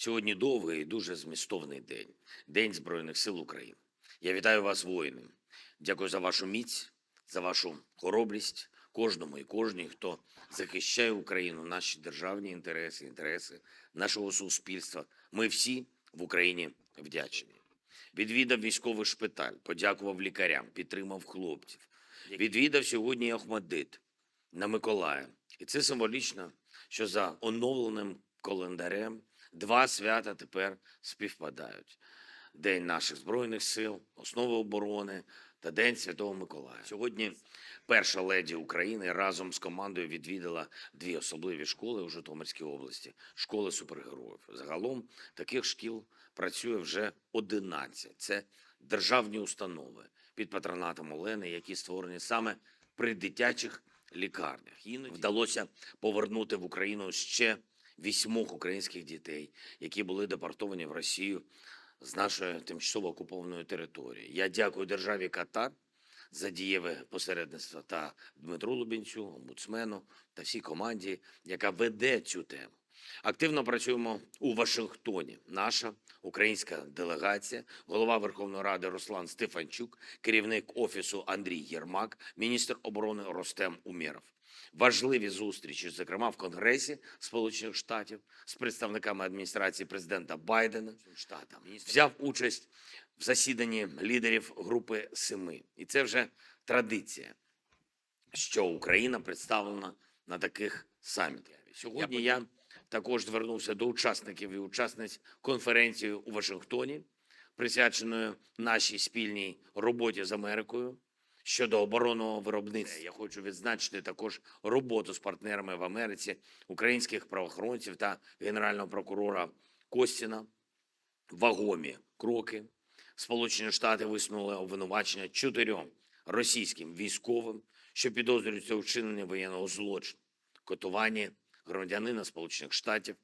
Сьогодні довгий і дуже змістовний день День Збройних сил України. Я вітаю вас, воїни. Дякую за вашу міць, за вашу хоробрість, кожному і кожній, хто захищає Україну, наші державні інтереси, інтереси нашого суспільства. Ми всі в Україні вдячні. Відвідав військовий шпиталь, подякував лікарям, підтримав хлопців. Відвідав сьогодні і Охмадит на Миколая. І це символічно, що за оновленим календарем два свята тепер співпадають: День наших збройних сил, основи оборони та День Святого Миколая. Сьогодні перша леді України разом з командою відвідала дві особливі школи у Житомирській області школи супергероїв. Загалом таких шкіл працює вже 11. Це державні установи під патронатом Олени, які створені саме при дитячих лікарнях. Іноді вдалося повернути в Україну ще вісьмох українських дітей, які були депортовані в Росію з нашої тимчасово окупованої території. Я дякую державі Катар за дієве посередництво та Дмитру Лубінцю, омбудсмену та всій команді, яка веде цю тему. Активно працюємо у Вашингтоні. Наша українська делегація, голова Верховної Ради Руслан Стефанчук, керівник офісу Андрій Єрмак, міністр оборони Ростем Умєров. Важливі зустрічі, зокрема в Конгресі Сполучених Штатів з представниками адміністрації президента Байдена. Штатам взяв участь в засіданні лідерів групи Семи, і це вже традиція, що Україна представлена на таких самітах. Сьогодні я також звернувся до учасників і учасниць конференції у Вашингтоні, присвяченої нашій спільній роботі з Америкою щодо оборонного виробництва. Я хочу відзначити також роботу з партнерами в Америці, українських правоохоронців та генерального прокурора Костіна. Вагомі кроки. Сполучені Штати висунули обвинувачення чотирьом російським військовим, що підозрюються у вчиненні воєнного злочину, котуванні громадянина Сполучених Штатів.